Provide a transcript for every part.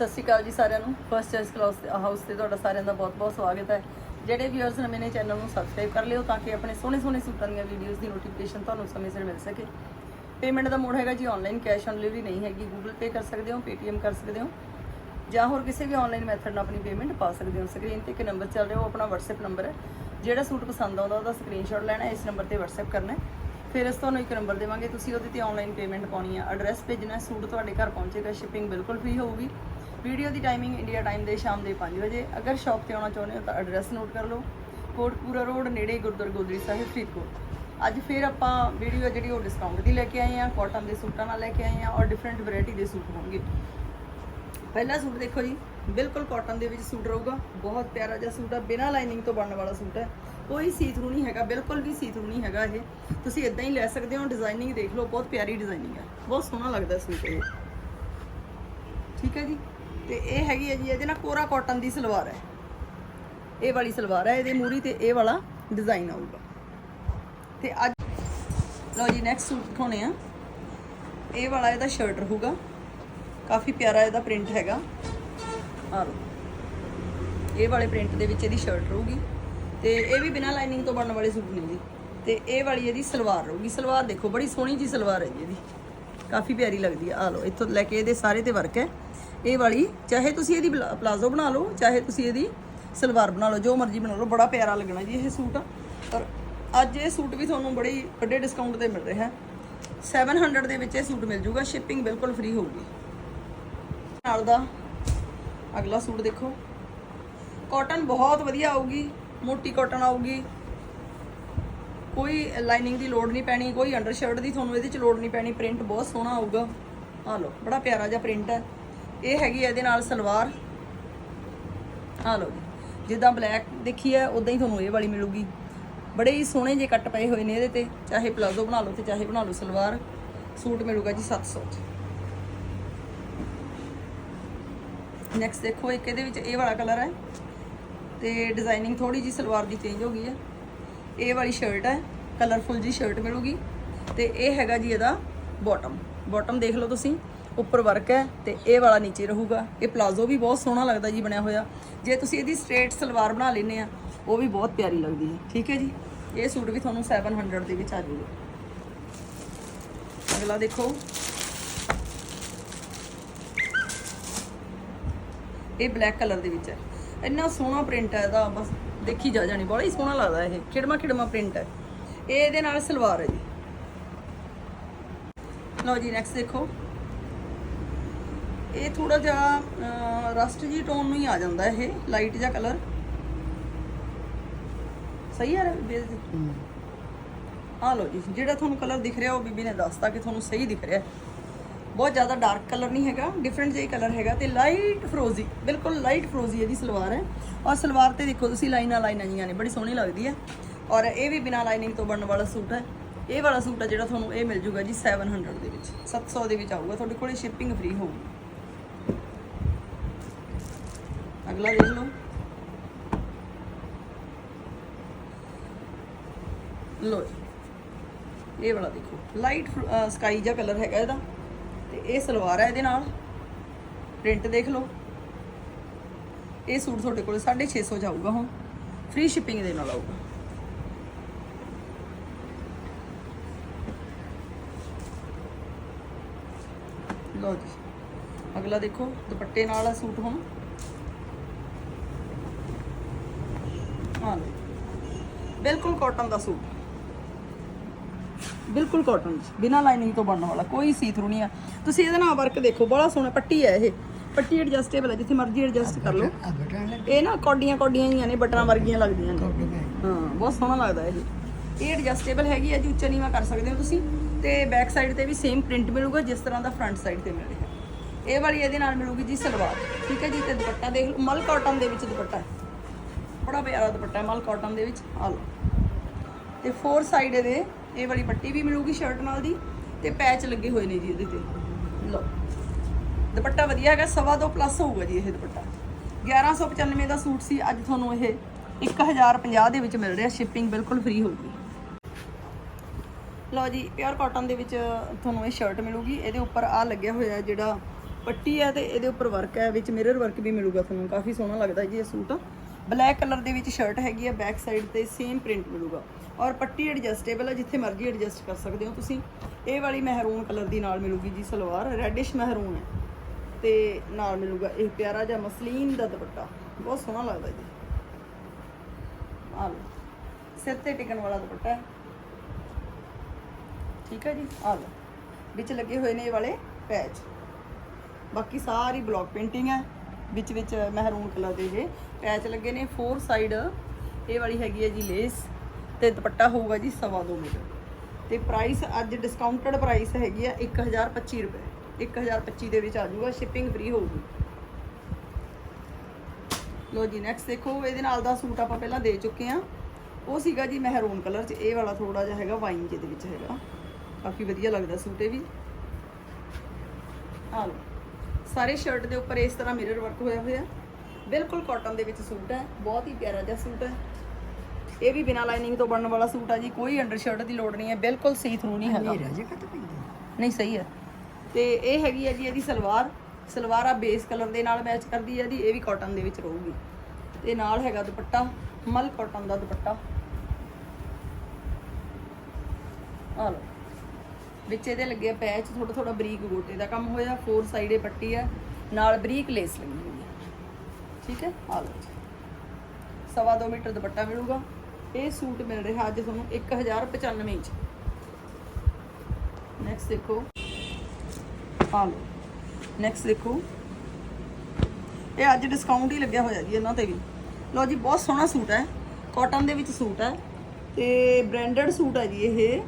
ਸਤਿ ਸ਼੍ਰੀ ਅਕਾਲ ਜੀ ਸਾਰਿਆਂ ਨੂੰ। ਫਸਟ ਚੋਇਸ ਕਲਾਸ ਹਾਊਸ ਤੇ ਤੁਹਾਡਾ ਸਾਰਿਆਂ ਦਾ ਬਹੁਤ-ਬਹੁਤ ਸਵਾਗਤ ਹੈ। ਜਿਹੜੇ ਵੀਅਰਸ ਨਵੇਂ ਨੇ ਚੈਨਲ ਨੂੰ ਸਬਸਕ੍ਰਾਈਬ ਕਰ ਲਿਓ ਤਾਂ ਕਿ ਆਪਣੇ ਸੋਹਣੇ-ਸੋਹਣੇ ਸੂਟਾਂ ਦੀਆਂ ਵੀਡੀਓਜ਼ ਦੀ ਨੋਟੀਫਿਕੇਸ਼ਨ ਤੁਹਾਨੂੰ ਸਮੇਂ ਸਿਰ ਮਿਲ ਸਕੇ। ਪੇਮੈਂਟ ਦਾ ਮੋਡ ਹੈਗਾ ਜੀ ਆਨਲਾਈਨ ਕੈਸ਼ ਔਨ ਡਿਲੀਵਰੀ ਨਹੀਂ ਹੈਗੀ। ਗੂਗਲ ਪੇ ਕਰ ਸਕਦੇ ਹੋ ਪੇਟੀਐਮ ਕਰ ਸਕਦੇ ਹੋ। ਜਾਂ ਹੋਰ ਕਿਸੇ ਵੀ ਆਨਲਾਈਨ ਮੈਥਡ ਨਾਲ ਆਪਣੀ ਪੇਮੈਂਟ ਪਾ ਸਕਦੇ ਹੋ। ਸਕਰੀਨ ਤੇ ਇੱਕ ਨੰਬਰ ਚੱਲ ਰਿਹਾ, ਉਹ ਆਪਣਾ WhatsApp ਨੰਬਰ ਹੈ। ਜਿਹੜਾ ਸੂਟ ਪਸੰਦ ਆਉਂਦਾ, ਉਹਦਾ ਸਕਰੀਨਸ਼ਾਟ ਲੈਣਾ ਇਸ ਨੰਬਰ ਤੇ WhatsApp ਕਰਨਾ ਫਿਰ ਅਸੀਂ ਤੁਹਾਨੂੰ ਇੱਕ ਨੰਬਰ ਦੇਵਾਂਗੇ। ਤੁਸੀਂ ਉਹਦੇ ਤੇ ਆਨਲਾਈਨ ਪੇਮੈਂਟ ਪਾਉਣੀ ਹੈ। ਐਡਰੈਸ ਭੇਜਣਾ ਸੂਟ ਤੁਹਾਡੇ ਘਰ ਪਹੁੰਚੇਗਾ। ਸ਼ਿਪਿੰਗ ਬਿਲਕੁਲ ਫ੍ਰੀ ਹੋਊਗੀ। ਵੀਡੀਓ ਦੀ ਟਾਈਮਿੰਗ ਇੰਡੀਆ ਟਾਈਮ ਦੇ ਸ਼ਾਮ ਦੇ 5 ਵਜੇ। ਅਗਰ ਸ਼ਾਪ ਤੇ ਆਉਣਾ ਚਾਹੁੰਦੇ ਹੋ ਤਾਂ ਐਡਰੈਸ ਨੋਟ ਕਰ ਲਓ। ਕੋਟਪੂਰਾ ਰੋਡ, ਨੇੜੇ ਗੁਰਦੁਆਰਾ ਗੋਦਰੀ ਸਾਹਿਬ, ਫਰੀਦਕੋਟ। ਅੱਜ ਫਿਰ ਆਪਾਂ ਵੀਡੀਓ ਜਿਹੜੀ ਉਹ ਡਿਸਕਾਊਂਟ ਦੀ ਲੈ ਕੇ ਆਏ ਆ ਕਾਟਨ ਦੇ ਸੂਟਾਂ ਨਾਲ ਲੈ ਕੇ ਆਏ ਆ ਔਰ ਡਿਫਰੈਂਟ ਵੈਰਾਈਟੀ ਦੇ ਸੂਟ ਹੋਣਗੇ। ਪਹਿਲਾ ਸੂਟ ਦੇਖੋ ਜੀ, ਬਿਲਕੁਲ ਕਾਟਨ ਦੇ ਵਿੱਚ ਸੂਟ ਰਹੂਗਾ। ਬਹੁਤ ਪਿਆਰਾ ਜਿਹਾ ਸੂਟ ਆ, ਬਿਨਾਂ ਲਾਈਨਿੰਗ ਤੋਂ ਬਣਨ ਵਾਲਾ ਸੂਟ ਹੈ। ਕੋਈ ਸੀ ਥਰੂ ਨਹੀਂ ਹੈਗਾ, ਬਿਲਕੁਲ ਵੀ ਸੀ ਥਰੂ ਨਹੀਂ ਹੈਗਾ ਇਹ। ਤੁਸੀਂ ਇਦਾਂ ਹੀ ਲੈ ਸਕਦੇ ਹੋ ਡਿਜ਼ਾਈਨਿੰਗ ਦੇਖ ਲਓ, ਬਹੁਤ ਪਿਆਰੀ ਡਿਜ਼ਾਈਨਿੰਗ ਹੈ। ਬਹੁਤ ਸੋਹਣਾ ਲੱਗਦਾ ਸੂਟ ਇਹ। ਠੀਕ ਹੈ ਜੀ? ਤੇ ਇਹ ਹੈਗੀ ਹੈ ਜੀ, ਇਹਦੇ ਨਾਲ ਕੋਰਾ ਕਾਟਨ ਦੀ ਸਲਵਾਰ ਹੈ। ਇਹ ਵਾਲੀ ਸਲਵਾਰ ਹੈ, ਇਹਦੇ ਮੂਰੀ ਤੇ ਇਹ ਵਾਲਾ ਡਿਜ਼ਾਈਨ ਆਊਗਾ। ਤੇ ਅੱਜ ਲਓ ਜੀ ਨੈਕਸਟ ਸੂਟ ਦਿਖਾਉਣੇ ਆ। ਇਹ ਵਾਲਾ ਇਹਦਾ ਸ਼ਰਟ ਰਹੂਗਾ। ਕਾਫੀ ਪਿਆਰਾ ਇਹਦਾ ਪ੍ਰਿੰਟ ਹੈਗਾ। ਆ ਲਓ। ਇਹ ਵਾਲੇ ਪ੍ਰਿੰਟ ਦੇ ਵਿੱਚ ਇਹਦੀ ਸ਼ਰਟ ਰਹੂਗੀ। ਤੇ ਇਹ ਵੀ ਬਿਨਾਂ ਲਾਈਨਿੰਗ ਤੋਂ ਬਣਨ ਵਾਲੇ ਸੂਟ ਨੇ ਜੀ। ਤੇ ਇਹ ਵਾਲੀ ਇਹਦੀ ਸਲਵਾਰ ਰਹੂਗੀ। ਸਲਵਾਰ ਦੇਖੋ, ਬੜੀ ਸੋਹਣੀ ਜੀ ਸਲਵਾਰ ਹੈ ਜੀ ਇਹਦੀ। ਕਾਫੀ ਪਿਆਰੀ ਲੱਗਦੀ ਆ ਆ ਲਓ, ਇੱਥੋਂ ਲੈ ਕੇ ਇਹਦੇ ਸਾਰੇ ਤੇ ਵਰਕ ਹੈ। ਇਹ ਵਾਲੀ, ਚਾਹੇ ਤੁਸੀਂ ਇਹਦੀ ਬਲਾ- ਪਲਾਜ਼ੋ ਬਣਾ ਲਓ, ਚਾਹੇ ਤੁਸੀਂ ਇਹਦੀ ਸਲਵਾਰ ਬਣਾ ਲਓ, ਜੋ ਮਰਜ਼ੀ ਬਣਾ ਲਓ, ਬੜਾ ਪਿਆਰਾ ਲੱਗਣਾ ਜੀ ਇਹ ਸੂਟ। ਪਰ ਅੱਜ ਇਹ ਸੂਟ ਵੀ ਤੁਹਾਨੂੰ ਬੜੇ ਵੱਡੇ ਡਿਸਕਾਊਂਟ ਤੇ ਮਿਲ ਰਿਹਾ। ਹੈ 700 ਦੇ ਵਿੱਚ ਇਹ ਸੂਟ ਮਿਲ ਜੂਗਾ ਸ਼ਿਪਿੰਗ ਬਿਲਕੁਲ ਫ੍ਰੀ ਹੋਊਗੀ। ਨਾਲ ਦਾ ਅਗਲਾ ਸੂਟ ਦੇਖੋ। ਕਾਟਨ ਬਹੁਤ ਵਧੀਆ ਆਊਗੀ, ਮੋਟੀ ਕਾਟਨ ਆਊਗੀ। ਕੋਈ ਲਾਈਨਿੰਗ ਦੀ ਲੋੜ ਨਹੀਂ ਪੈਣੀ, ਕੋਈ ਅੰਡਰ ਸ਼ਰਟ ਦੀ ਤੁਹਾਨੂੰ ਇਹਦੇ ਚ ਲੋੜ ਨਹੀਂ ਪੈਣੀ ਪ੍ਰਿੰਟ ਬਹੁਤ ਸੋਹਣਾ ਆਊਗਾ। ਆ ਲਓ, ਬੜਾ ਪਿਆਰਾ ਜਿਹਾ ਪ੍ਰਿੰਟ ਹੈ। ਇਹ ਹੈਗੀ ਇਹਦੇ ਨਾਲ ਸਲਵਾਰ। ਆ ਲਓ ਜੀ। ਜਿੱਦਾਂ ਬਲੈਕ ਦੇਖੀ ਹੈ ਉਦਾਂ ਹੀ ਤੁਹਾਨੂੰ ਇਹ ਵਾਲੀ ਮਿਲੂਗੀ। ਬੜੇ ਹੀ ਸੋਹਣੇ ਜਿਹੇ ਕੱਟ ਪਏ ਹੋਏ ਨੇ ਇਹਦੇ ਤੇ। ਚਾਹੇ ਪਲਾਜ਼ੋ ਬਣਾ ਲਓ ਤੇ ਚਾਹੇ ਬਣਾ ਲਓ ਸਲਵਾਰ। ਸੂਟ ਮਿਲੂਗਾ ਜੀ 700 ਚ। ਨੈਕਸਟ ਦੇਖੋ, ਇੱਕ ਇਹਦੇ ਵਿੱਚ ਇਹ ਵਾਲਾ ਕਲਰ ਹੈ ਤੇ ਡਿਜ਼ਾਈਨਿੰਗ ਥੋੜੀ ਜੀ ਸਲਵਾਰ ਦੀ ਚੇਂਜ ਹੋ ਗਈ ਹੈ ਇਹ ਵਾਲੀ ਸ਼ਰਟ ਹੈ ਕਲਰਫੁਲ ਜੀ ਸ਼ਰਟ ਮਿਲੂਗੀ। ਤੇ ਇਹ ਹੈਗਾ ਜੀ ਇਹਦਾ ਬਾਟਮ ਬਾਟਮ ਦੇਖ ਲਓ ਤੁਸੀਂ। ਉੱਪਰ ਵਰਕ ਹੈ ਤੇ ਇਹ ਵਾਲਾ ਨੀਚੇ ਰਹੂਗਾ। ਇਹ ਪਲਾਜ਼ੋ ਵੀ ਬਹੁਤ ਸੋਹਣਾ ਲੱਗਦਾ ਜੀ ਬਣਿਆ ਹੋਇਆ। ਜੇ ਤੁਸੀਂ ਇਹਦੀ ਸਟ੍ਰੇਟ ਸਲਵਾਰ ਬਣਾ ਲੈਨੇ ਆ, ਉਹ ਵੀ ਬਹੁਤ ਪਿਆਰੀ ਲੱਗਦੀ ਹੈ। ਠੀਕ ਹੈ ਜੀ? ਇਹ ਸੂਟ ਵੀ ਤੁਹਾਨੂੰ 700 ਦੇ ਵਿੱਚ ਆ ਜਾਊਗਾ। ਅਗਲਾ ਦੇਖੋ। ਇਹ ਬਲੈਕ ਕਲਰ ਦੇ ਵਿੱਚ ਹੈ। ਇੰਨਾ ਸੋਹਣਾ ਪ੍ਰਿੰਟ ਹੈ ਇਹਦਾ, ਬਸ ਦੇਖੀ ਜਾ ਜਾਣੀ, ਬੜਾ ਹੀ ਸੋਹਣਾ ਲੱਗਦਾ ਇਹ। ਖਿੜਮਾ ਖਿੜਮਾ ਪ੍ਰਿੰਟ ਹੈ। ਇਹ ਇਹਦੇ ਨਾਲ ਸਲਵਾਰ ਹੈ ਜੀ। ਲਓ ਜੀ ਨੈਕਸਟ ਦੇਖੋ। ਇਹ ਥੋੜਾ ਜਿਹਾ ਰਸਟ ਜੀ ਟੋਨ ਨੂੰ ਹੀ ਆ ਜਾਂਦਾ ਇਹ ਲਾਈਟ ਜਿਹਾ ਕਲਰ ਸਹੀ ਆ ਰਿਹਾ ਆ ਲਓ ਜੀ ਜਿਹੜਾ ਤੁਹਾਨੂੰ ਕਲਰ ਦਿਖ ਰਿਹਾ ਉਹ ਬੀਬੀ ਨੇ ਦੱਸਤਾ ਕਿ ਤੁਹਾਨੂੰ ਸਹੀ ਦਿਖ ਰਿਹਾ। ਬਹੁਤ ਜ਼ਿਆਦਾ ਡਾਰਕ ਕਲਰ ਨਹੀਂ ਹੈਗਾ ਡਿਫਰੈਂਟ ਜਿਹਾ ਕਲਰ ਹੈਗਾ ਤੇ ਲਾਈਟ ਫਰੋਜ਼ੀ ਬਿਲਕੁਲ ਲਾਈਟ ਫਰੋਜ਼ੀ ਇਹਦੀ ਸਲਵਾਰ। ਹੈ ਔਰ ਸਲਵਾਰ ਤੇ ਦੇਖੋ ਤੁਸੀਂ ਲਾਈਨਾਂ ਲਾਈਨਾਂ ਜੀਆਂ ਨੇ ਬੜੀ ਸੋਹਣੀ ਲੱਗਦੀ ਹੈ। ਔਰ ਇਹ ਵੀ ਬਿਨਾ ਲਾਈਨਿੰਗ ਤੋਂ ਬਣਨ ਵਾਲਾ ਸੂਟ ਹੈ। ਇਹ ਵਾਲਾ ਸੂਟ ਹੈ ਜਿਹੜਾ ਤੁਹਾਨੂੰ ਇਹ ਮਿਲ ਜੂਗਾ ਜੀ 700 ਦੇ ਵਿੱਚ 700 ਦੇ ਵਿੱਚ ਆਊਗਾ ਤੁਹਾਡੇ ਕੋਲੇ ਸ਼ਿਪਿੰਗ ਫ੍ਰੀ ਹੋਊਗੀ। ਅਗਲਾ ਦੇਖ ਲਓ। ਲੋ ਜੀ। ਇਹ ਵਾਲਾ ਦੇਖੋ। ਲਾਈਟ ਸਕਾਈ ਜਿਹਾ ਕਲਰ ਹੈਗਾ ਇਹਦਾ। ਤੇ ਇਹ ਸਲਵਾਰ ਹੈ ਇਹਦੇ ਨਾਲ। ਪ੍ਰਿੰਟ ਦੇਖ ਲਓ। ਇਹ ਸੂਟ ਤੁਹਾਡੇ ਕੋਲ 650 ਜਾਊਗਾ ਹੁਣ। ਫ੍ਰੀ ਸ਼ਿਪਿੰਗ ਦੇ ਨਾਲ ਆਊਗਾ। ਲਓ ਜੀ। ਅਗਲਾ ਦੇਖੋ। ਦੁਪੱਟੇ ਨਾਲ ਆ ਸੂਟ ਹੁਣ ਹਾਂ ਲਓ ਬਿਲਕੁਲ ਕਾਟਨ ਦਾ ਸੂਟ। ਬਿਲਕੁਲ ਕਾਟਨ ਬਿਨਾ ਲਾਈਨਿੰਗ ਤੋਂ ਬਣਨ ਵਾਲਾ ਕੋਈ ਸੀ ਥਰੂ ਨਹੀਂ ਆ। ਤੁਸੀਂ ਇਹਦੇ ਨਾਲ ਵਰਕ ਦੇਖੋ ਬੜਾ ਸੋਹਣਾ ਪੱਟੀ ਹੈ ਇਹ। ਪੱਟੀ ਐਡਜਸਟੇਬਲ ਹੈ ਜਿੱਥੇ ਮਰਜ਼ੀ ਐਡਜਸਟ ਕਰ ਲਓ। ਇਹ ਨਾ ਕੋਡੀਆਂ ਕੋਡੀਆਂ ਜੀਆਂ ਨੇ ਬਟਨਾਂ ਵਰਗੀਆਂ ਲੱਗਦੀਆਂ ਨੇ। ਹਾਂ ਬਹੁਤ ਸੋਹਣਾ ਲੱਗਦਾ ਇਹ। ਇਹ ਐਡਜਸਟੇਬਲ ਹੈਗੀ ਹੈ ਜੀ ਉੱਚਾ ਨੀਵਾ ਕਰ ਸਕਦੇ ਹੋ ਤੁਸੀਂ। ਤੇ ਬੈਕ ਸਾਈਡ ਤੇ ਵੀ ਸੇਮ ਪ੍ਰਿੰਟ ਮਿਲੂਗਾ ਜਿਸ ਤਰ੍ਹਾਂ ਦਾ ਫਰੰਟ ਸਾਈਡ ਤੇ ਮਿਲ। ਰਿਹਾ ਇਹ ਵਾਲੀ ਇਹਦੇ ਨਾਲ ਮਿਲੂਗੀ ਜੀ ਸਲਵਾਰ। ਠੀਕ ਹੈ ਜੀ ਤੇ ਦੁਪੱਟਾ ਦੇਖ ਲਓ। ਮਲ ਕਾਟਨ ਦੇ ਵਿੱਚ ਦੁਪੱਟਾ ਹੈ। ਬੜਾ ਪਿਆਰਾ ਦੁਪੱਟਾ, ਮਾਲ ਮਲ ਕਾਟਨ ਦੇ ਵਿੱਚ। ਆ ਲਓ। ਤੇ ਫੋਰ ਸਾਈਡ ਇਹਦੇ, ਇਹ ਵਾਲੀ ਪੱਟੀ ਵੀ ਮਿਲੂਗੀ ਸ਼ਰਟ ਨਾਲ ਦੀ, ਤੇ ਪੈਚ ਲੱਗੇ ਹੋਏ ਨੇ ਜੀ ਇਹਦੇ ਤੇ। ਲਓ। ਦੁਪੱਟਾ ਵਧੀਆ ਹੈਗਾ, ਸਵਾ ਦੋ ਪਲੱਸ ਹੋਊਗਾ ਜੀ ਇਹ ਦੁਪੱਟਾ। 1195 ਦਾ ਸੂਟ ਸੀ, ਅੱਜ ਤੁਹਾਨੂੰ ਇਹ 1050 ਦੇ ਵਿੱਚ ਮਿਲ ਰਿਹਾ ਸ਼ਿਪਿੰਗ ਬਿਲਕੁਲ ਫ੍ਰੀ ਹੋਊਗੀ। ਲਓ ਜੀ ਪਿਓਰ ਕਾਟਨ ਦੇ ਵਿੱਚ ਤੁਹਾਨੂੰ ਇਹ ਸ਼ਰਟ ਮਿਲੂਗੀ, ਇਹਦੇ ਉੱਪਰ ਆ ਲੱਗਿਆ ਹੋਇਆ ਜਿਹੜਾ ਪੱਟੀ ਹੈ ਤੇ ਇਹਦੇ ਉੱਪਰ ਵਰਕ ਹੈ, ਵਿੱਚ ਮਿਰਰ ਵਰਕ ਵੀ ਮਿਲੂਗਾ ਤੁਹਾਨੂੰ। ਕਾਫੀ ਸੋਹਣਾ ਲੱਗਦਾ ਜੀ ਇਹ ਸੂਟ। ਬਲੈਕ ਕਲਰ ਦੇ ਵਿੱਚ ਸ਼ਰਟ ਹੈਗੀ ਆ, ਬੈਕ ਸਾਈਡ ਤੇ ਸੇਮ ਪ੍ਰਿੰਟ ਮਿਲੂਗਾ। ਔਰ ਪੱਟੀ ਐਡਜਸਟੇਬਲ ਹੈ ਜਿੱਥੇ ਮਰਜ਼ੀ ਐਡਜਸਟ ਕਰ ਸਕਦੇ ਹੋ ਤੁਸੀਂ। ਇਹ ਵਾਲੀ ਮਹਿਰੂਨ ਕਲਰ ਦੀ ਨਾਲ ਮਿਲੂਗੀ ਜੀ ਸਲਵਾਰ, ਰੈਡਿਸ਼ ਮਹਿਰੂਨ ਹੈ। ਤੇ ਨਾਲ ਮਿਲੂਗਾ ਇਹ ਪਿਆਰਾ ਜਿਹਾ ਮਸਲੀਨ ਦਾ ਦੁਪੱਟਾ। ਬਹੁਤ ਸੋਹਣਾ ਲੱਗਦਾ ਜੀ। ਆ ਲਓ, ਸਿਰ ਤੇ ਟਿਕਣ ਵਾਲਾ ਦੁਪੱਟਾ ਹੈ। ਠੀਕ ਹੈ ਜੀ ਆ ਲਓ। ਵਿੱਚ ਲੱਗੇ ਹੋਏ ਨੇ ਇਹ ਵਾਲੇ ਪੈਚ। ਬਾਕੀ ਸਾਰੀ ਬਲੌਕ ਪੇਂਟਿੰਗ ਹੈ। ਵਿੱਚ ਵਿੱਚ ਮਹਿਰੂਨ ਕਲਰ ਦੇ ਇਹ ਪੈਚ ਲੱਗੇ ਨੇ ਫੋਰ ਸਾਈਡ ਇਹ ਵਾਲੀ ਹੈਗੀ ਹੈ ਜੀ ਲੇਸ ਤੇ ਦੁਪੱਟਾ ਹੋਊਗਾ ਜੀ 2.5 ਮੀਟਰ। ਤੇ ਪ੍ਰਾਈਸ ਅੱਜ ਡਿਸਕਾਊਂਟਡ ਪ੍ਰਾਈਸ ਹੈਗੀ ਆ 1025 ਰੁਪਏ। 1025 ਦੇ ਵਿੱਚ ਆ ਜਾਊਗਾ ਸ਼ਿਪਿੰਗ ਫ੍ਰੀ ਹੋਊਗੀ। ਲੋ ਜੀ ਨੈਕਸਟ ਦੇਖੋ, ਇਹਦੇ ਨਾਲ ਦਾ ਸੂਟ ਆਪਾਂ ਪਹਿਲਾਂ ਦੇ ਚੁੱਕੇ ਆ ਉਹ ਸੀਗਾ ਜੀ ਮਹਿਰੂਨ ਕਲਰ 'ਚ। ਇਹ ਵਾਲਾ ਥੋੜਾ ਜਿਹਾ ਹੈਗਾ ਵਾਈਨ ਜਿਹਦੇ ਵਿੱਚ ਹੈਗਾ। ਕਾਫੀ ਵਧੀਆ ਲੱਗਦਾ ਸੂਟ ਇਹ ਵੀ। ਆ ਲਓ। ਸਾਰੇ ਸ਼ਰਟ ਦੇ ਉੱਪਰ ਇਸ ਤਰ੍ਹਾਂ ਮਿਰਰ ਵਰਕ ਹੋਇਆ ਹੋਇਆ। ਬਿਲਕੁਲ ਕਾਟਨ ਦੇ ਵਿੱਚ ਸੂਟ ਹੈ ਬਹੁਤ ਹੀ ਪਿਆਰਾ ਜਿਹਾ ਸੂਟ ਹੈ। ਇਹ ਵੀ ਬਿਨਾਂ ਲਾਈਨਿੰਗ ਤੋਂ ਬਣਨ ਵਾਲਾ ਸੂਟ ਆ ਜੀ ਕੋਈ ਅੰਡਰ ਸ਼ਰਟ ਦੀ ਲੋੜ ਨਹੀਂ ਹੈ ਬਿਲਕੁਲ ਸੀ ਥਰੂ ਨਹੀਂ ਹੈਗਾ। ਨਹੀਂ ਸਹੀ ਹੈ। ਤੇ ਇਹ ਹੈਗੀ ਹੈ ਜੀ ਇਹਦੀ ਸਲਵਾਰ। ਸਲਵਾਰ ਆ ਬੇਸ ਕਲਰ ਦੇ ਨਾਲ ਮੈਚ ਕਰਦੀ ਹੈ ਜੀ ਇਹ ਵੀ ਕਾਟਨ ਦੇ ਵਿੱਚ ਰਹੂਗੀ। ਤੇ ਨਾਲ ਹੈਗਾ ਦੁਪੱਟਾ ਮਲ ਕਾਟਨ ਦਾ ਦੁਪੱਟਾ। ਆ ਲਓ। ਵਿੱਚ ਇਹਦੇ ਲੱਗੇ ਪੈਚ ਥੋੜਾ ਥੋੜਾ ਬਰੀਕ ਗੋਟੇ ਦਾ ਕੰਮ ਹੋਇਆ ਫੋਰ ਸਾਈਡੇ ਪੱਟੀ ਹੈ ਨਾਲ ਬਰੀਕ ਲੇਸ ਲੱਗੀ ਹੋਈ ਹੈ ਠੀਕ ਹੈ? ਆ ਲਓ ਸਵਾ ਦੋ ਮੀਟਰ ਦੁਪੱਟਾ ਮਿਲੂਗਾ। ਇਹ ਸੂਟ ਮਿਲ ਰਿਹਾ ਅੱਜ ਤੁਹਾਨੂੰ 1095 ਚ। ਨੈਕਸਟ ਦੇਖੋ। ਆ ਲਓ। ਨੈਕਸਟ ਦੇਖੋ। ਇਹ ਅੱਜ ਡਿਸਕਾਊਂਟ ਹੀ ਲੱਗਿਆ ਹੋਇਆ ਜੀ ਇਹਨਾਂ ਤੇ ਵੀ। ਲਓ ਜੀ, ਬਹੁਤ ਸੋਹਣਾ ਸੂਟ ਹੈ। ਕਾਟਨ ਦੇ ਵਿੱਚ ਸੂਟ ਹੈ। ਤੇ ਬ੍ਰਾਂਡਡ ਸੂਟ ਹੈ ਜੀ ਇਹ।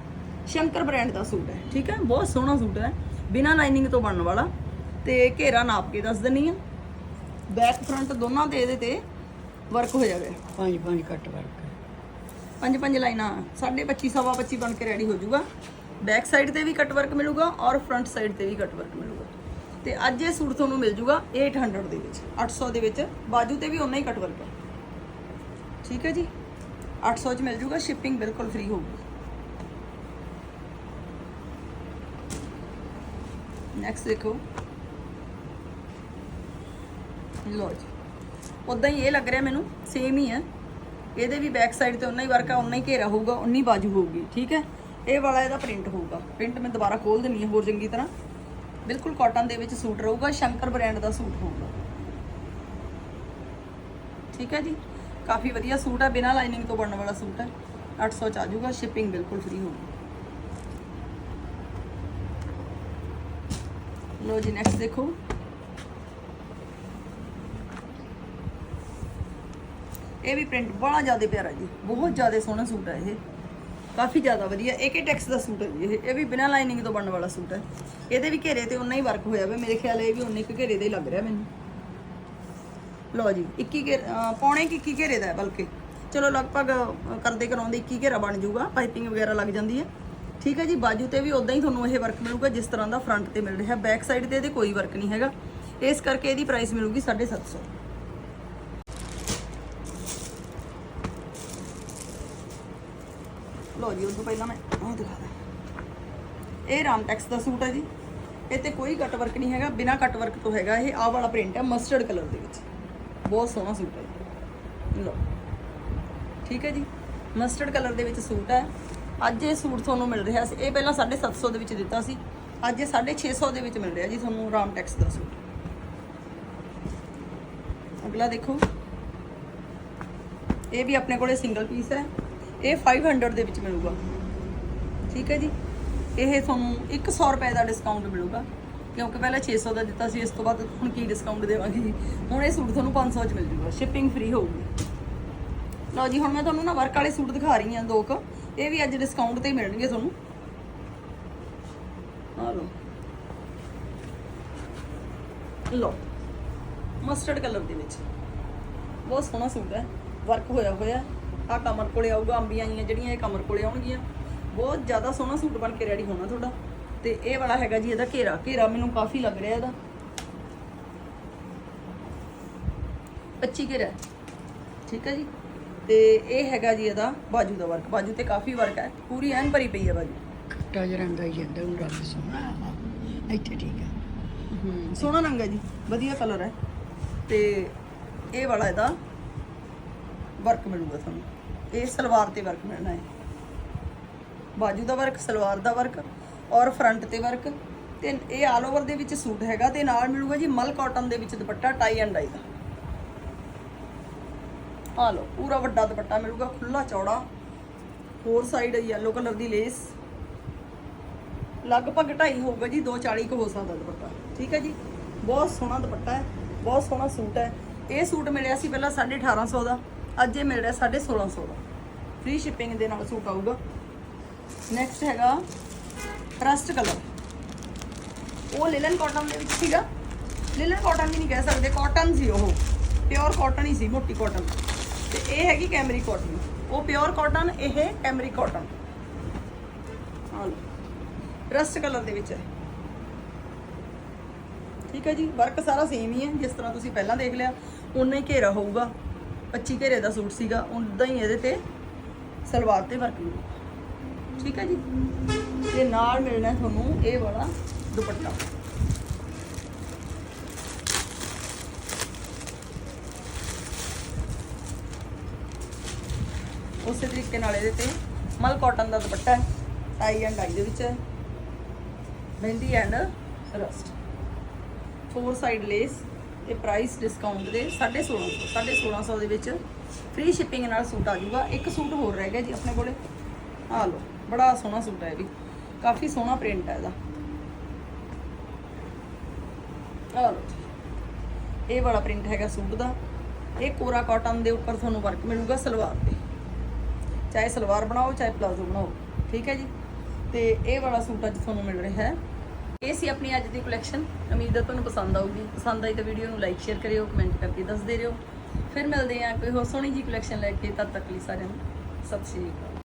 ਸ਼ੰਕਰ ਬ੍ਰਾਂਡ ਦਾ ਸੂਟ ਹੈ ਠੀਕ ਹੈ? ਬਹੁਤ ਸੋਹਣਾ ਸੂਟ ਹੈ। ਬਿਨਾਂ ਲਾਈਨਿੰਗ ਤੋਂ ਬਣਨ ਵਾਲਾ ਤੇ ਘੇਰਾ ਨਾਪ ਕੇ ਦੱਸ ਦਿੰਨੀ ਆ। ਬੈਕ ਫਰੰਟ ਦੋਨਾਂ ਤੇ ਇਹਦੇ ਤੇ ਵਰਕ ਹੋ ਜਾਵੇ। ਪੰਜ ਪੰਜ ਕੱਟ ਵਰਕ ਪੰਜ ਪੰਜ ਲਾਈਨਾਂ 25 ਸਵਾ 25 ਬਣ ਕੇ ਰੈਡੀ ਹੋ ਜਾਊਗਾ। ਬੈਕ ਸਾਈਡ ਤੇ ਵੀ ਕੱਟ ਵਰਕ ਮਿਲੂਗਾ ਔਰ ਫਰੰਟ ਸਾਈਡ ਤੇ ਵੀ ਕੱਟ ਵਰਕ ਮਿਲੂਗਾ। ਤੇ ਅੱਜ ਇਹ ਸੂਟ ਤੁਹਾਨੂੰ ਮਿਲ ਜਾਊਗਾ 800 ਦੇ ਵਿੱਚ। 800 ਦੇ ਵਿੱਚ ਬਾਜੂ ਤੇ ਵੀ ਉਨਾ ਹੀ ਕੱਟ ਵਰਕ ਹੈ। ਠੀਕ ਹੈ ਜੀ? 800 ਚ ਮਿਲ ਜਾਊਗਾ ਸ਼ਿਪਿੰਗ ਬਿਲਕੁਲ ਫ੍ਰੀ ਹੋਊਗੀ। ਨੈਕਸਟ ਦੇਖੋ ਲੋ ਜੀ ਉਦਾਂ ਹੀ ਇਹ ਲੱਗ ਰਿਹਾ ਮੈਨੂੰ ਸੇਮ ਹੀ ਹੈ। ਇਹਦੇ ਵੀ ਬੈਕ ਸਾਈਡ ਤੇ ਉਨਾ ਹੀ ਵਰਕ ਆ ਉਨਾ ਹੀ ਘੇਰਾ ਹੋਊਗਾ ਉਨੀ ਬਾਜੂ ਹੋਊਗੀ, ਠੀਕ ਹੈ? ਇਹ ਵਾਲਾ ਇਹਦਾ ਪ੍ਰਿੰਟ ਹੋਊਗਾ। ਪ੍ਰਿੰਟ ਮੈਂ ਦੁਬਾਰਾ ਖੋਲ ਦਿੰਨੀ ਹਾਂ ਹੋਰ ਚੰਗੀ ਤਰ੍ਹਾਂ। ਬਿਲਕੁਲ ਕਾਟਨ ਦੇ ਵਿੱਚ ਸੂਟ ਰਹੂਗਾ, ਸ਼ੰਕਰ ਬ੍ਰਾਂਡ ਦਾ ਸੂਟ ਹੋਊਗਾ। ਠੀਕ ਹੈ ਜੀ? ਕਾਫੀ ਵਧੀਆ ਸੂਟ ਹੈ, ਬਿਨਾਂ ਲਾਈਨਿੰਗ ਤੋਂ ਬਣਨ ਵਾਲਾ ਸੂਟ ਹੈ। 800 ਚ ਆ ਜਾਊਗਾ ਸ਼ਿਪਿੰਗ ਬਿਲਕੁਲ ਫ੍ਰੀ ਹੋਊਗੀ। ਲੋ ਜੀ ਨੈਕਸਟ ਦੇਖੋ। ਇਹ ਵੀ ਪ੍ਰਿੰਟ ਬੜਾ ਜ਼ਿਆਦਾ ਪਿਆਰਾ ਜੀ, ਬਹੁਤ ਜ਼ਿਆਦਾ ਸੋਹਣਾ ਸੂਟ ਹੈ ਇਹ। ਕਾਫੀ ਜ਼ਿਆਦਾ ਵਧੀਆ ਏਕੇ ਟੈਕਸ ਦਾ ਸੂਟ ਹੈ ਜੀ ਇਹ। ਇਹ ਵੀ ਬਿਨਾਂ ਲਾਈਨਿੰਗ ਤੋਂ ਬਣਨ ਵਾਲਾ ਸੂਟ ਹੈ ਇਹਦੇ ਵੀ ਘੇਰੇ ਤੇ ਉਨਾ ਹੀ ਵਰਕ ਹੋਇਆ ਵਾ, ਮੇਰੇ ਖਿਆਲ ਇਹ ਵੀ ਉਨੇ ਕੁ ਘੇਰੇ ਦਾ ਹੀ ਲੱਗ ਰਿਹਾ ਮੈਨੂੰ। ਲਓ ਜੀ 21 ਘੇਰੇ ਅਹ ਪੌਣੇ ਕੁ 21 ਘੇਰੇ ਦਾ ਬਲਕਿ। ਚਲੋ ਲਗਭਗ ਕਰਦੇ ਕਰਾਉਂਦੇ 21 ਘੇਰਾ ਬਣ ਜਾਊਗਾ ਪਾਈਪਿੰਗ ਵਗੈਰਾ ਲੱਗ ਜਾਂਦੀ ਹੈ। ਠੀਕ ਹੈ ਜੀ, ਬਾਜੂ ਤੇ ਵੀ ਉਦਾਂ ਹੀ ਤੁਹਾਨੂੰ ਇਹ ਵਰਕ ਮਿਲੂਗਾ, ਜਿਸ ਤਰ੍ਹਾਂ ਦਾ ਫਰੰਟ ਤੇ ਮਿਲ ਰਿਹਾ। ਬੈਕ ਸਾਈਡ ਤੇ ਇਹਦੇ ਕੋਈ ਵਰਕ ਨਹੀਂ ਹੈਗਾ। ਇਸ ਕਰਕੇ ਇਹਦੀ ਪ੍ਰਾਈਸ ਮਿਲੂਗੀ 750 ਲਓ ਜੀ ਉਸ ਤੋਂ ਪਹਿਲਾਂ ਮੈਂ ਉਹ ਦਿਖਾ ਦਾਂ ਇਹ ਰਾਮਟੈਕਸ ਦਾ ਸੂਟ ਹੈ ਜੀ। ਇਹ ਤੇ ਕੋਈ ਕੱਟ ਵਰਕ ਨਹੀਂ ਹੈਗਾ। ਬਿਨਾ ਕੱਟ ਵਰਕ ਤੋਂ ਹੈਗਾ ਇਹ। ਆਹ ਵਾਲਾ ਪ੍ਰਿੰਟ ਹੈ ਮਸਟਰਡ ਕਲਰ ਦੇ ਵਿੱਚ। ਬਹੁਤ ਸੋਹਣਾ ਸੂਟ ਹੈ ਜੀ। ਲਓ। ਠੀਕ ਹੈ ਜੀ। ਮਸਟਰਡ ਕਲਰ ਦੇ ਵਿੱਚ ਸੂਟ ਹੈ। ਅੱਜ ਇਹ ਸੂਟ ਤੁਹਾਨੂੰ ਮਿਲ ਰਿਹਾ ਸੀ। ਇਹ ਪਹਿਲਾਂ 750 ਦੇ ਵਿੱਚ ਦਿੱਤਾ ਸੀ। ਅੱਜ ਇਹ 650 ਦੇ ਵਿੱਚ ਮਿਲ ਰਿਹਾ ਜੀ ਤੁਹਾਨੂੰ ਰਾਮਟੈਕਸ ਦਾ ਸੂਟ। ਅਗਲਾ ਦੇਖੋ। ਇਹ ਵੀ ਆਪਣੇ ਕੋਲੇ ਸਿੰਗਲ ਪੀਸ ਹੈ। ਇਹ 500 ਦੇ ਵਿੱਚ ਮਿਲੂਗਾ। ਠੀਕ ਹੈ ਜੀ? ਇਹ ਤੁਹਾਨੂੰ 100 ਰੁਪਏ ਦਾ ਡਿਸਕਾਊਂਟ ਮਿਲੂਗਾ। ਕਿਉਂਕਿ ਪਹਿਲਾਂ 600 ਦਾ ਦਿੱਤਾ ਸੀ, ਇਸ ਤੋਂ ਬਾਅਦ ਹੁਣ ਕੀ ਡਿਸਕਾਊਂਟ ਦੇਵਾਂਗੇ ਜੀ? ਹੁਣ ਇਹ ਸੂਟ ਤੁਹਾਨੂੰ 500 ਚ ਮਿਲ ਜੂਗਾ। ਸ਼ਿਪਿੰਗ ਫ੍ਰੀ ਹੋਊਗੀ। ਲਓ ਜੀ, ਹੁਣ ਮੈਂ ਤੁਹਾਨੂੰ ਨਾ ਵਰਕ ਵਾਲੇ ਸੂਟ ਦਿਖਾ ਰਹੀ ਹਾਂ ਦੋ ਕੁ। ਇਹ ਵੀ ਅੱਜ ਡਿਸਕਾਊਂਟ ਤੇ ਹੀ ਮਿਲਣਗੇ ਤੁਹਾਨੂੰ। ਆ ਲਓ। ਲਓ ਮਸਟਰਡ ਕਲਰ ਦੇ ਵਿੱਚ। ਬਹੁਤ ਸੋਹਣਾ ਸੂਟ ਹੈ। ਵਰਕ ਹੋਇਆ ਹੋਇਆ ਆ ਕਮਰ ਕੋਲੇ ਆਊਗਾ, ਅੰਬੀਆਂ ਆਈਆਂ ਜਿਹੜੀਆਂ, ਇਹ ਕਮਰ ਕੋਲੇ ਆਉਣਗੀਆਂ। ਬਹੁਤ ਜ਼ਿਆਦਾ ਸੋਹਣਾ ਸੂਟ ਬਣ ਕੇ ਰੈਡੀ ਹੋਣਾ ਤੁਹਾਡਾ। ਤੇ ਇਹ ਵਾਲਾ ਹੈਗਾ ਜੀ ਇਹਦਾ ਘੇਰਾ। ਘੇਰਾ ਮੈਨੂੰ ਕਾਫੀ ਲੱਗ ਰਿਹਾ ਇਹਦਾ। 25 ਘੇਰਾ। ਠੀਕ ਹੈ ਜੀ? ਤੇ ਇਹ ਹੈਗਾ ਜੀ ਇਹਦਾ ਬਾਜੂ ਦਾ ਵਰਕ ਬਾਜੂ ਤੇ ਕਾਫੀ ਵਰਕ ਹੈ ਪੂਰੀ ਐਨ ਭਰੀ ਪਈ ਹੈ ਬਾਜੂ। ਖੱਟਾ ਜਿਹਾ ਰੰਗ ਆਈ ਜਾਂਦਾ ਉਹ ਰੰਗ ਸੋਹਣਾ ਇੱਥੇ ਠੀਕ ਹੈ। ਹੂੰ ਸੋਹਣਾ ਰੰਗ ਹੈ ਜੀ ਵਧੀਆ ਕਲਰ ਹੈ। ਤੇ ਇਹ ਵਾਲਾ ਇਹਦਾ ਵਰਕ ਮਿਲੂਗਾ ਤੁਹਾਨੂੰ। ਇਹ ਸਲਵਾਰ ਤੇ ਵਰਕ ਮਿਲਣਾ ਹੈ। ਬਾਜੂ ਦਾ ਵਰਕ ਸਲਵਾਰ ਦਾ ਵਰਕ ਔਰ ਫਰੰਟ ਤੇ ਵਰਕ ਤੇ ਇਹ ਆਲ ਓਵਰ ਦੇ ਵਿੱਚ ਸੂਟ ਹੈਗਾ ਤੇ ਨਾਲ ਮਿਲੂਗਾ ਜੀ ਮਲ ਕਾਟਨ ਦੇ ਵਿੱਚ ਦੁਪੱਟਾ ਟਾਈ ਐਂਡ ਡਾਈ ਦਾ। ਆ ਲਓ, ਪੂਰਾ ਵੱਡਾ ਦੁਪੱਟਾ ਮਿਲੂਗਾ ਖੁੱਲਾ ਚੌੜਾ। ਹੋਰ ਸਾਈਡ ਯੈਲੋ ਕਲਰ ਦੀ ਲੇਸ ਲਗਭਗ 2.5 ਹੋਊਗਾ ਜੀ 240 ਕੁ ਹੋ ਸਕਦਾ ਦੁਪੱਟਾ। ਠੀਕ ਹੈ ਜੀ? ਬਹੁਤ ਸੋਹਣਾ ਦੁਪੱਟਾ ਹੈ, ਬਹੁਤ ਸੋਹਣਾ ਸੂਟ ਹੈ। ਇਹ ਸੂਟ ਮਿਲਿਆ ਸੀ ਪਹਿਲਾਂ 1850 ਦਾ, ਅੱਜ ਇਹ ਮਿਲ ਰਿਹਾ 1650 ਦਾ। ਫ੍ਰੀ ਸ਼ਿਪਿੰਗ ਦੇ ਨਾਲ ਸੂਟ ਆਊਗਾ। ਨੈਕਸਟ ਹੈਗਾ ਰਸਟ ਕਲਰ ਉਹ ਲਿਲਨ ਕਾਟਨ ਦੇ ਵਿੱਚ ਸੀਗਾ। ਲਿਲਨ ਕਾਟਨ ਵੀ ਨਹੀਂ ਕਹਿ ਸਕਦੇ ਕਾਟਨ ਸੀ ਉਹ। ਪਿਓਰ ਕਾਟਨ ਹੀ ਸੀ, ਮੋਟੀ ਕਾਟਨ ਤੇ ਇਹ ਹੈਗੀ ਕੈਮਰੀ ਕਾਟਨ। ਉਹ ਪਿਓਰ ਕਾਟਨ ਇਹ ਕੈਮਰੀ ਕਾਟਨ। ਹਾਂ ਰਸਟ ਕਲਰ ਦੇ ਵਿੱਚ ਹੈ। ਠੀਕ ਹੈ ਜੀ, ਵਰਕ ਸਾਰਾ ਸੇਮ ਹੀ ਹੈ, ਜਿਸ ਤਰ੍ਹਾਂ ਤੁਸੀਂ ਪਹਿਲਾਂ ਦੇਖ ਲਿਆ। ਉਨਾ ਹੀ ਘੇਰਾ ਹੋਊਗਾ 25 ਘੇਰੇ ਦਾ ਸੂਟ ਸੀਗਾ, ਉਦਾਂ ਹੀ ਇਹਦੇ ਤੇ ਸਲਵਾਰ ਤੇ ਵਰਕ ਮਿਲੂਗਾ ਠੀਕ ਹੈ ਜੀ। ਤੇ ਨਾਲ ਮਿਲਣਾ ਤੁਹਾਨੂੰ ਇਹ ਵਾਲਾ ਦੁਪੱਟਾ। ਉਸੇ ਤਰੀਕੇ ਨਾਲ ਇਹਦੇ ਤੇ ਮਲ ਕਾਟਨ ਦਾ ਦੁਪੱਟਾ ਹੈ ਟਾਈ ਐਂਡ ਡਾਈ ਦੇ ਵਿੱਚ ਹੈ। Mehndi and rust four side lace ਤੇ ਪ੍ਰਾਈਸ ਡਿਸਕਾਊਂਟ ਦੇ 1650 1650 ਦੇ ਵਿੱਚ ਫ੍ਰੀ ਸ਼ਿਪਿੰਗ ਨਾਲ ਸੂਟ ਆ ਜਾਊਗਾ ਇੱਕ ਸੂਟ ਹੋਰ ਰਹਿ ਗਿਆ ਜੀ ਆਪਣੇ ਕੋਲੇ। ਆ ਲਓ, ਬੜਾ ਸੋਹਣਾ ਸੂਟ ਹੈ ਇਹ ਵੀ। ਕਾਫੀ ਸੋਹਣਾ ਪ੍ਰਿੰਟ ਹੈ ਇਹਦਾ। ਆ ਲਓ ਜੀ। ਇਹ ਵਾਲਾ ਪ੍ਰਿੰਟ ਹੈਗਾ ਸੂਟ ਦਾ। ਇਹ ਕੋਰਾ ਕਾਟਨ ਦੇ ਉੱਪਰ ਤੁਹਾਨੂੰ ਵਰਕ ਮਿਲੂਗਾ ਸਲਵਾਰ ਤੇ। ਚਾਹੇ ਸਲਵਾਰ ਬਣਾਓ, ਚਾਹੇ ਪਲਾਜ਼ੋ ਬਣਾਓ, ਠੀਕ ਹੈ ਜੀ? ਤੇ ਇਹ ਵਾਲਾ ਸੂਟ ਅੱਜ ਤੁਹਾਨੂੰ ਮਿਲ ਰਿਹਾ ਹੈ। ਇਹ ਸੀ ਆਪਣੀ ਅੱਜ ਦੀ ਕਲੈਕਸ਼ਨ ਉਮੀਦ ਹੈ ਤੁਹਾਨੂੰ ਪਸੰਦ ਆਊਗੀ। ਪਸੰਦ ਆਈ ਤਾਂ ਵੀਡੀਓ ਨੂੰ ਲਾਈਕ ਸ਼ੇਅਰ ਕਰਿਓ ਕਮੈਂਟ ਕਰਕੇ ਦੱਸਦੇ ਰਹੋ। ਫਿਰ ਮਿਲਦੇ ਹਾਂ ਕੋਈ ਹੋਰ ਸੋਹਣੀ ਜੀ ਕਲੈਕਸ਼ਨ ਲੈ ਕੇ। ਤਦ ਤੱਕ ਲਈ ਸਾਰਿਆਂ ਨੂੰ ਸਤਿ ਸ਼੍ਰੀ ਅਕਾਲ।